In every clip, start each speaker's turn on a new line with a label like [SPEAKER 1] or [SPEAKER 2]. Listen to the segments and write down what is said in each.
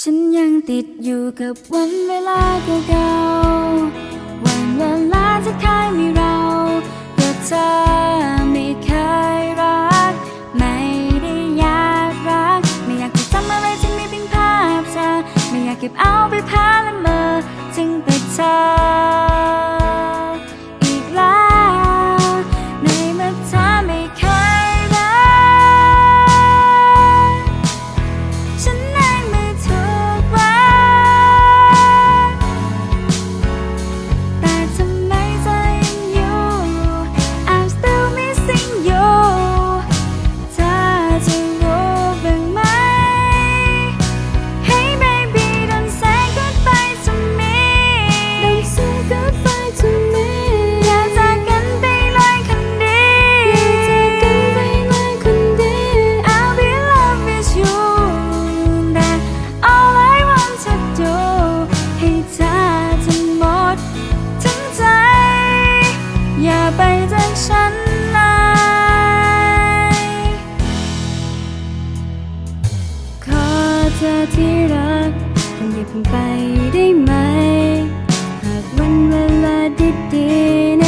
[SPEAKER 1] ฉันยังติดอยู่กับวันเวลาเก่าๆ วันเวลาที่เคยมีเราแต่เธอไม่เคยรัก ไม่ได้อยากรัก ไม่อยากจะจำอะไรที่มีเพียงภาพเธอ ไม่อยากเก็บเอาไปพาละเมอถึงแต่เธอ ไปจากฉันเลยขอเธอที่รักคุณอย่าเพิ่งไปได้ไหม หากวันเวลาดีๆ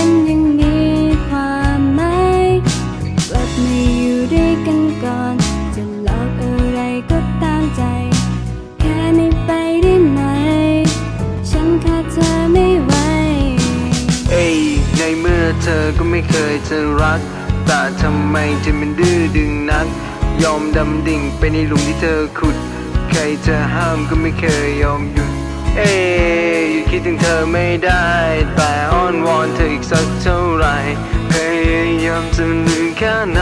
[SPEAKER 1] ก็ไม่เค
[SPEAKER 2] ยจะรัก แต่ทำไมจะมันดื้อดึงนัก ยอมดำดิ่งไปในหลุมที่เธอขุด ใครจะห้ามก็ไม่เคยยอมหยุด เอ๊ยหยุดคิดถึงเธอไม่ได้ แต่อ้อนวอนเธออีกสักเท่าไหร่พยายามจะลืมแค่ไหน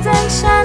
[SPEAKER 1] 在笑